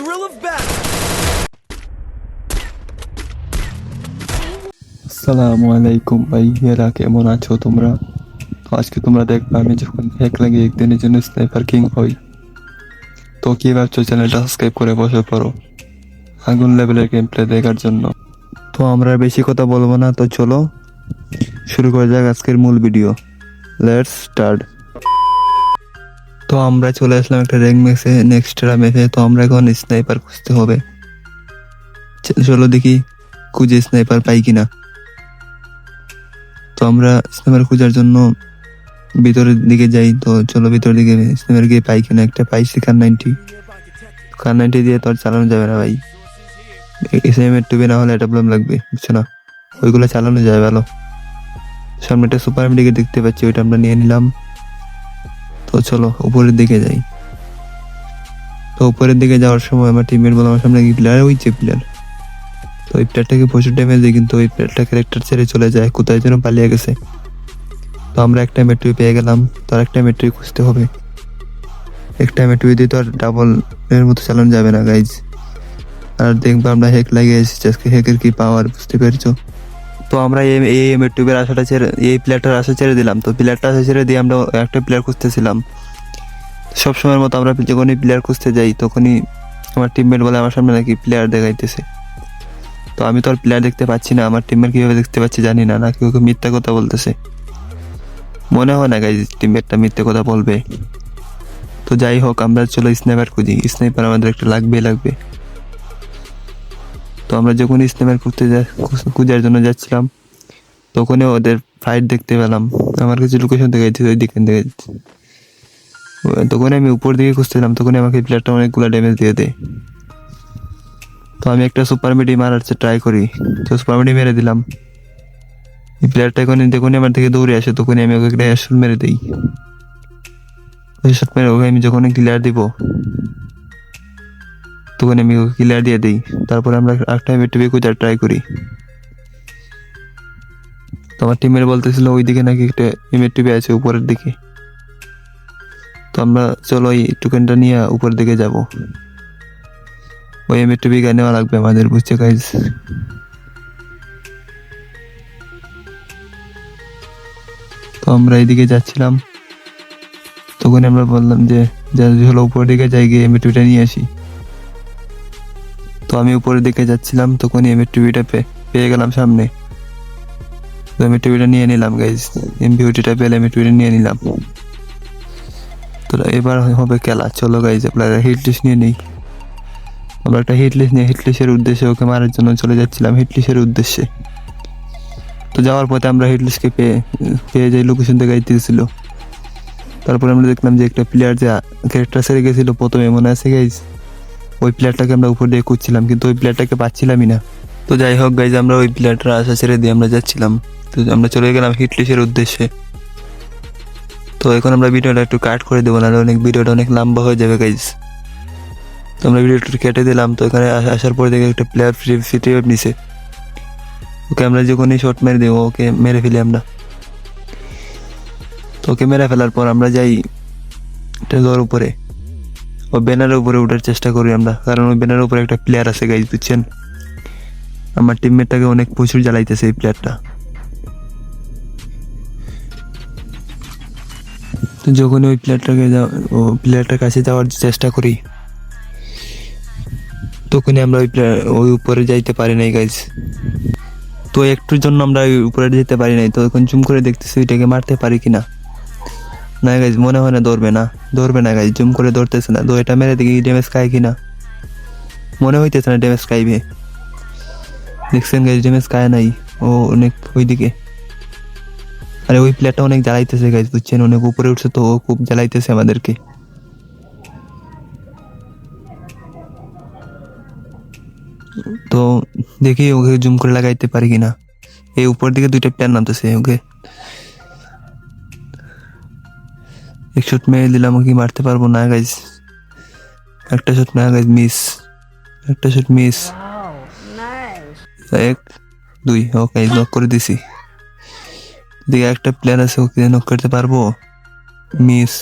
thrill of battle. আসসালামু আলাইকুম ভাইয়েরা কেমন আছো তোমরা তো আজকে তোমরা দেখবে আমি যখন হ্যাক লাগিয়ে একদিনের জন্য স্নাইপার কিং হই তো কি ভাবছ চ্যানেলটা সাবস্ক্রাইব করে বসে পড়ো আগুন লেভেলের গেম প্লে দেখার জন্য। তো আমরা বেশি কথা বলব না, তো চলো। শুরু করা যাক আজকের মূল ভিডিও লেটস স্টার্ট তো আমরা চলে আসলাম একটা র্যাঙ্ক ম্যাচে নেক্সট ম্যাচে, তো আমরা এখন স্নাইপার খুঁজতে হবে। চলো দেখি খুঁজে স্নাইপার পাই কিনা। তো আমরা স্নাইপার খোঁজার জন্য ভিতরের দিকে যাই, তো চলো ভিতরের দিকে স্নাইপার গিয়ে পাই কিনা। একটা পাইছি কার নাইনটি কার নাইনটি দিয়ে তো আর চালানো যাবে না ভাই। এসএম এর টুবে না হলে এটা প্রবলেম লাগবে, বুঝছ না? ওইগুলো চালানো যায় ভালো। সামনে একটা সুপার দিকে দেখতে পাচ্ছি, ওইটা আমরা নিয়ে নিলাম। তো চলো, উপরের দিকে যাই। তো উপরের দিকে যাওয়ার সময় আমার টিমের বলে আমার সামনে কি প্লেয়ার ওই যে প্লেয়ার তো ওই প্লেয়ারটাকে প্রচুর ড্যামেজ দিই কিন্তু ওই প্লেয়ারটা ক্যারেক্টার ছেড়ে চলে যায়, কোথায় যেন পালিয়ে গেছে। তো আমরা একটা মেট্রি পেয়ে গেলাম, তো আর একটা মেট্রি খুঁজতে হবে। একটা মেট্রি দিয়ে তো আর ডাবল এর মতো চালানো যাবে না গাইজ আর দেখব আমরা হেক লাগিয়ে এসেছি, আজকে হেকের কি পাওয়ার বুঝতে পেরেছ? তো আমরা এই এই মেট্রিবের আশাটা ছেড়ে, এই প্লেয়ারটার আশা ছেড়ে দিলাম। তো প্লেয়ারটা আশা ছেড়ে দিয়ে আমরা একটা প্লেয়ার খুঁজতেছিলাম। সব সময়ের মতো আমরা যখনই প্লেয়ার খুঁজতে যাই, তখনই আমার টিমমেট বলে আমার সামনে নাকি প্লেয়ার দেখাইতেছে। তো আমি তো আর প্লেয়ার দেখতে পাচ্ছি না, আমার টিমমেট কীভাবে দেখতে পাচ্ছি জানি না, নাকি ওকে মিথ্যা কথা বলতেছে। মনে হয় না গাইজ টিমমেটটা মিথ্যে কথা বলবে। তো যাই হোক, আমরা চলো স্নাইপার খুঁজি। স্নাইপার আমাদের একটা লাগবে লাগবে। তো আমরা যখন স্নাইপার খুঁজতে খুঁজার জন্য যাচ্ছিলাম, তখনই ওদের ফাইট দেখতে পেলাম। আমার কাছে লোকেশন দেখাইছে ওই দিকে দেখাইছে তখন আমি উপর দিকে খুঁজছিলাম তখনই আমাকে প্লেয়ারটা অনেকগুলো ড্যামেজ দিয়ে দেয়। তো আমি একটা সুপার মিডি মারার ট্রাই করি। তো সুপার মিডি মেরে দিলাম। এই প্লেয়ারটা এখন যখনই আমার থেকে দৌড়ে আসে, তখনই আমি ওকে একটা হেডশট মেরে দিই। হেডশট মেরে ওকে আমি যখন ক্লিয়ার দিব তখন আমি ক্লিয়ার দিয়ে দিই। তারপরে আমরা একটা এমএ টিভি খোঁজার ট্রাই করি। তো আমার টিমের বলতেছিল ওইদিকে নাকি একটা এমএ টিভি আছে উপরের দিকে। তো আমরা চলো এই টোকেনটা নিয়ে উপরের দিকে যাব। ওই এম একটু বিঘা নেওয়া লাগবে আমাদের, বুঝছে গাইজ তো আমরা এইদিকে যাচ্ছিলাম। তখন আমরা বললাম যে যা হলো উপরের দিকে যাই গিয়ে এম টুবিটা নিয়ে আসি। তো আমি উপরের দিকে যাচ্ছিলাম, তখনই এম টুবিটা পেয়ে গেলাম সামনে। তো এম টুবিটা নিয়ে নিলাম গাইজ এম বিউটিটা পেলে এম টুবিটা নিয়ে নিলাম। তো এবার হবে খেলা। চলো গাইজ আপনারা হিট লিস্ট নিয়ে নিই। আমরা একটা হিটলিস্ট নিয়ে হিটলিস্টের উদ্দেশ্যে ওকে মারার জন্য চলে যাচ্ছিলাম হিটলিস্টের উদ্দেশ্যে। তো যাওয়ার পথে আমরা হিটলিস্টকে পেয়ে পেয়ে যাই লোকেশন থেকে আইতেছিল। তারপরে আমরা দেখলাম যে একটা প্লেয়ার যে ক্যারেক্টার সেরে গেছিল প্রথমে, মনে আছে গাইজ ওই প্লেয়ারটাকে আমরা উপর দিয়ে খুঁজছিলাম, কিন্তু ওই প্লেয়ারটাকে পাচ্ছিলামই না। তো যাই হোক গাইজ আমরা ওই প্লেয়ারটার আশা ছেড়ে দিয়ে আমরা যাচ্ছিলাম। তো আমরা চলে গেলাম হিটলিস্টের উদ্দেশ্যে। তো এখন আমরা ভিডিওটা একটু কাট করে দেবো, নাহলে অনেক ভিডিওটা অনেক লম্বা হয়ে যাবে গাইজ তো আমরা ভিডিওটা কেটে দিলাম, তো এখানে আস- আসার পর দেখে একটা প্লেয়ার ফ্রি ফ্রি নিছে। ওকে আমরা যখনই শট মেরে দেবো, ওকে মেরে ফেলি আমরা। তো ওকে মেরে ফেলার পর আমরা যাই টেলোর উপরে। ও ব্যানারের উপরে ওঠার চেষ্টা করি আমরা, কারণ ওই ব্যানারের উপরে একটা প্লেয়ার আছে গাইজ বুঝছেন? আমার টিমমেটটাকে অনেক প্রচুর জ্বালাইতেছে এই প্লেয়ারটা তো যখন ওই প্লেয়ারটাকে ও প্লেয়ারটার কাছে যাওয়ার চেষ্টা করি, তখনই আমরা ওই প্লে- ওই উপরে যাইতে পারি নাই গাইজ তো একটুর জন্য আমরা ওই উপরে যেতে পারি নাই, তো এখন জুম করে দেখতেছি ওইটাকে মারতে পারি কিনা। না গাইজ মনে হয় না দৌড়বে না। দৌড়বে না গাইজ জুম করে দৌড়তেছে না। তো এটা মেরে দেখি ড্যামেজ খায় কিনা। মনে হইতেছে না ড্যামেজ খাইবে। দেখছেন গাইজ ড্যামেজ খায় নাই। ও, অনেক ওইদিকে। আরে, ওই প্লেয়ারটা অনেক জ্বালাইতেছে গাইজ বুঝছেন? অনেক উপরে উঠছে তো, ও খুব জ্বালাইতেছে আমাদেরকে। তো, দেখি ওকে জুম করে লাগাইতে পারি কিনা। এই উপর দিকে দুইটা প্ল্যান নামতেছে, ওকে। এক শট মেরে দিলাম কি মারতে পারব না গাইজ একটা শট না গাইজ মিস একটা শট মিস এক দুই ওকে নক করে দিছি। দিকে একটা প্লেয়ার আছে ওকে নক করতে পারব। মিস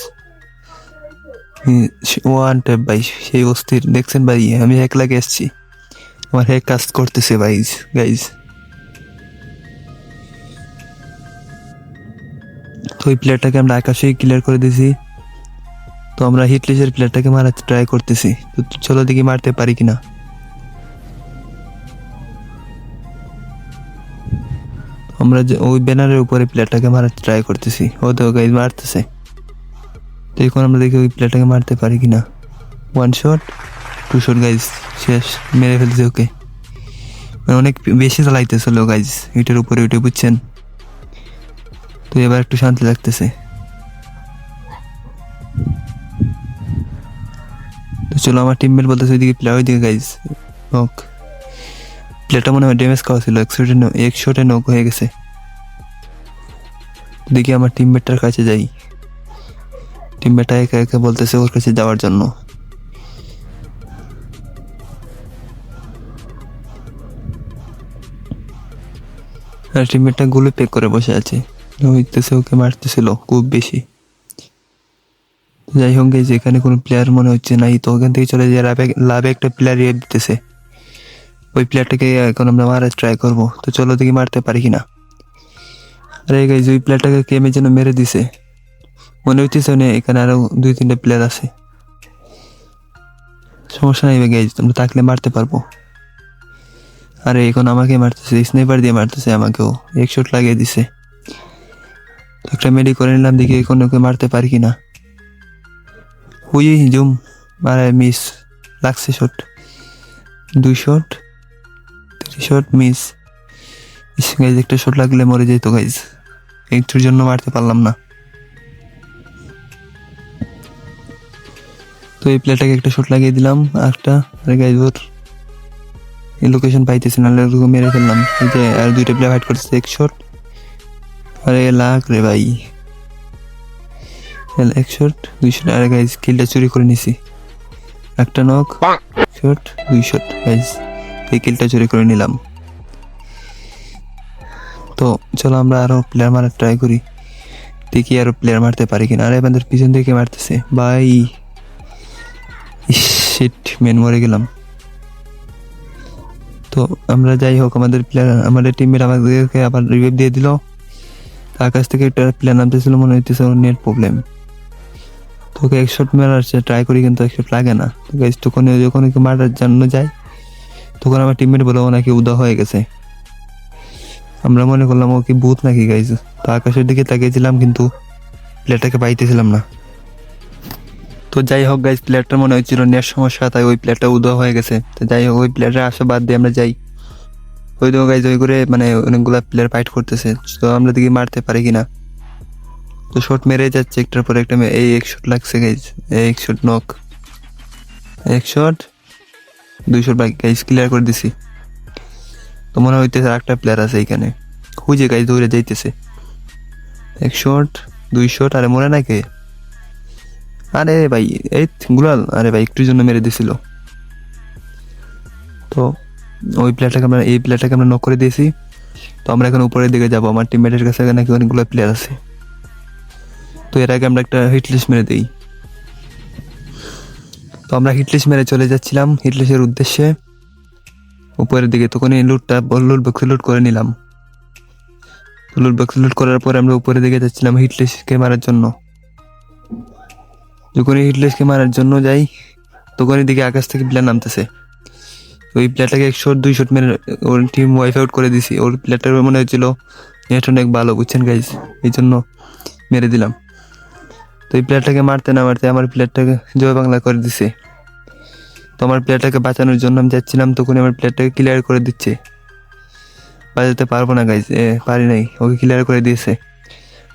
ওয়ান ট্যাপ ভাই, সেই অস্থির। দেখছেন ভাই, আমি এক লাগে এসছি আমার হ্যাক কাজ করতেছে, ভাই গাইজ ওই প্লেয়ারটাকে আমরা আকাশেই ক্লিয়ার করে দিয়েছি তো আমরা হিটলিসের প্লেয়ারটাকে মারাতে ট্রাই করতেছি। তো চলো দেখি মারতে পারি কিনা। আমরা যে ওই ব্যানারের উপরে প্লেয়ারটাকে মারাতে ট্রাই করতেছি। ও তো গাইজ মারতেছে। তো এখন আমরা দেখি ওই প্লেয়ারটাকে মারতে পারি কিনা। One shot two shot guys শেষ, মেরে ফেলছে ওকে। মানে অনেক বেশি চালাইতেছিল গাইজ এটার উপরে উঠে বুঝছেন? তো এবার একটু শান্তি লাগতেছে। চলো, আমার টিম টিমমেট বলতেছে ওইদিকে প্লেয়ার ওইদিকে গাইজ নক প্লেয়ারটা মনে হয় ড্যামেজ খাওয়া ছিল, এক শটে এক শটে নক হয়ে গেছে। দেখি আমার টিম টিমমেটটার কাছে যাই। টিম টিমমেটটা একা একা বলতেছে ওর কাছে যাওয়ার জন্য। আর টিমমেটটা গুলো পেক করে বসে আছে। হইতেছে ওকে মারতেছিল খুব বেশি। যাই হোক যে এখানে কোনো প্লেয়ার মনে হচ্ছে নাই, তো ওখান থেকে চলে যায় লাভে লাভে একটা প্লেয়ার ইয়ে দিতেছে। ওই প্লেয়ারটাকে এখন আমরা মারার ট্রাই করব। তো চলো দেখি মারতে পারি কিনা। আরে গাইজ ওই প্লেয়ারটাকে কেমে যেন মেরে দিছে? মনে হইতেছে না, এখানে আরও দুই তিনটা প্লেয়ার আছে। সমস্যা নাই গাইজ তোমরা থাকলে মারতে পারব। আরে, এখন আমাকে মারতেছে স্নাইপার দিয়ে মারতেছে আমাকেও। এক শট লাগিয়ে দিছে। একটা মেডি করে নিলাম, দেখি এখন ওকে মারতে পারি কিনা। হুই জুম আরে মিস লাগছে শট দুই shot three shot miss guys একটা শট লাগলে মরে যেত গাইজ একটুর জন্য মারতে পারলাম না। তো এই প্লেটাকে একটা শট লাগিয়ে দিলাম, একটা। আরে গাইজ ওর এই লোকেশন পাইতেছে, নাহলে ওরকম মেরে ফেললাম। এই যে, আর দুইটা প্লেয়ার ফাইট করতেছে, এক শট আরে লাখ রে ভাই। এক শট দুই শট আরে গাইজ কিলটা চুরি করে নিছি। একটা নক শট দুই শট গাইজ এই কিলটা চুরি করে নিলাম। তো চলো আমরা আরও প্লেয়ার মারার ট্রাই করি। দেখি আরও প্লেয়ার মারতে পারি কিনা। আরে আমাদের পিছন থেকে মারতেছে। ভাই। শিট মেন মরে গেলাম। তো আমরা যাই হোক আমাদের প্লেয়ার আমাদের টিমমেট আমাদেরকে আবার রিভাইভ দিয়ে দিল। আকাশ থেকে একটা প্লেয়ার নামতেছিল মনে হইতেছে নেট প্রবলেম তোকে এক শট মারার ট্রাই করি কিন্তু এক শট লাগে না। তো গাইজ তখন যখন ওকে মারার জন্য যায় তখন আমার টিমমেট বলে ও নাকি উদা হয়ে গেছে। আমরা মনে করলাম ও কি ভূত নাকি গাইজ তো আকাশের দিকে তাকিয়েছিলাম কিন্তু প্লেটটাকে পাইতেছিলাম না। তো যাই হোক গাইজ প্লেয়ারটা মনে হচ্ছিল নেট সমস্যা, তাই ওই প্লেটটা উদয় হয়ে গেছে। তো যাই হোক, ওই প্লেয়ারটা আসা বাদ দিয়ে আমরা যাই। ওই তো গাইজ ওই করে মানে অনেকগুলা প্লেয়ার ফাইট করতেছে। তো আমরা দেখি মারতে পারি কিনা। তো শট মেরে যাচ্ছে একটার পর একটা এই এক শট লাগছে গাইজ এক শট নক এক শট দুই শট বাকি গাইজ ক্লিয়ার করে দিছি। তো মনে হইতেছে একটা প্লেয়ার আছে এখানে খুঁজে গাইজ দৌড়ে যাইতেছে। এক শট দুই শট আরে মরে না কে? আরে ভাই, এই গুলাল, আরে ভাই, একটুর জন্য মেরে দিছিল। তো ওই প্লেয়ারটাকে আমরা এই প্লেয়ারটাকে আমরা নক করে দিয়েছি। তো আমরা এখন উপরের দিকে যাব। আমার টিমমেটের কাছে নাকি অনেকগুলো প্লেয়ার আছে। তো এর আগে আমরা একটা হিট লিস্ট মেরে দিই। তো আমরা হিট লিস্ট মেরে চলে যাচ্ছিলাম। হিট লিস্টের উদ্দেশ্যে উপরের দিকে। তখন এই লুটটা লুট বক্সে লুট করে নিলাম। লুট বক্সে লুট করার পরে আমরা উপরের দিকে যাচ্ছিলাম হিট লিস্টকে মারার জন্য। যখন এই হিটলেসকে মারার জন্য যাই তখন এদিকে আকাশ থেকে প্লেয়ার নামতেছে। ওই প্লেয়ারটাকে এক শট দুই শট মেরে ওর টিম ওয়াইফ আউট করে দিছি। ওর প্লেয়ারটার মনে হচ্ছিল নেট অনেক ভালো, বুঝছেন গাইজ এই জন্য মেরে দিলাম। তো এই প্লেয়ারটাকে মারতে না মারতে আমার প্লেয়ারটাকে জয় বাংলা করে দিছে। তো আমার প্লেয়ারটাকে বাঁচানোর জন্য আমি যাচ্ছিলাম, তখন আমার প্লেয়ারটাকে ক্লিয়ার করে দিচ্ছে। বাজাতে পারব না গাইজ এ, পারি নাই, ওকে ক্লিয়ার করে দিয়েছে।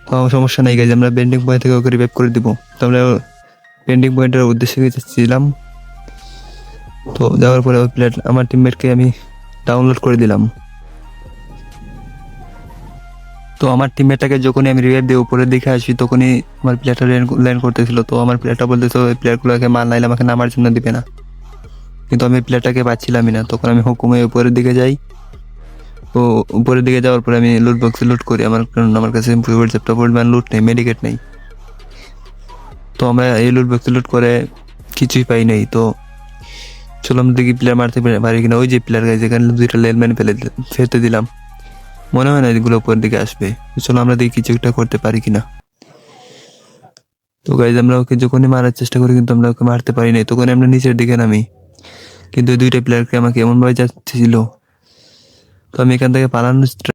তো সমস্যা নাই গাইজ আমরা বেন্ডিং পয়েন্ট থেকে ওকে রিভাইভ করে দিব। তো আমরা পেন্ডিং পয়েন্টের উদ্দেশ্যে যাচ্ছিলাম। তো যাওয়ার পরে ওই প্লেট, আমার টিমমেটকে আমি ডাউনলোড করে দিলাম। তো আমার টিমমেটটাকে যখনই আমি রিভাইভ দিয়ে উপরের দিকে আসি, তখনই আমার প্লেয়ারটা ল্যান্ড করতেছিল। তো আমার প্লেয়ারটা বলতেছে, ওই প্লেয়ারগুলোকে মার, নাইলে আমাকে নামার জন্য দিবে না। কিন্তু আমি প্লেয়ারটাকে পাচ্ছিলামই না। তখন আমি হুকুমে উপরের দিকে যাই। তো উপরের দিকে যাওয়ার পরে আমি লুট বক্সে লুট করি। আমার কারণ আমার কাছে পর্যাপ্ত পরিমাণ লুট নেই মেডিকেট নেই। তো আমরা এই লুট ব্যক্তি লুট করে কিছুই পাই নাই। তো চলো আমরা দেখি প্লেয়ার মারতে পারি- কিনা। ওই যে প্লেয়ার গাইজ এখানে দুইটা লেনম্যান ফেলে ফেলতে দিলাম। মনে হয় না এগুলো উপর দিকে আসবে। চলো আমরা দেখি কিছু একটা করতে পারি কিনা। তো গাইজ আমরা ওকে যখনই মারার চেষ্টা করি কিন্তু আমরা ওকে মারতে পারি নাই। তখন আমরা নিচের দিকে নামি। কিন্তু দুইটা প্লেয়ারকে আমাকে এমনভাবে যাচ্ছিল। তো আমি এখান থেকে পালানোর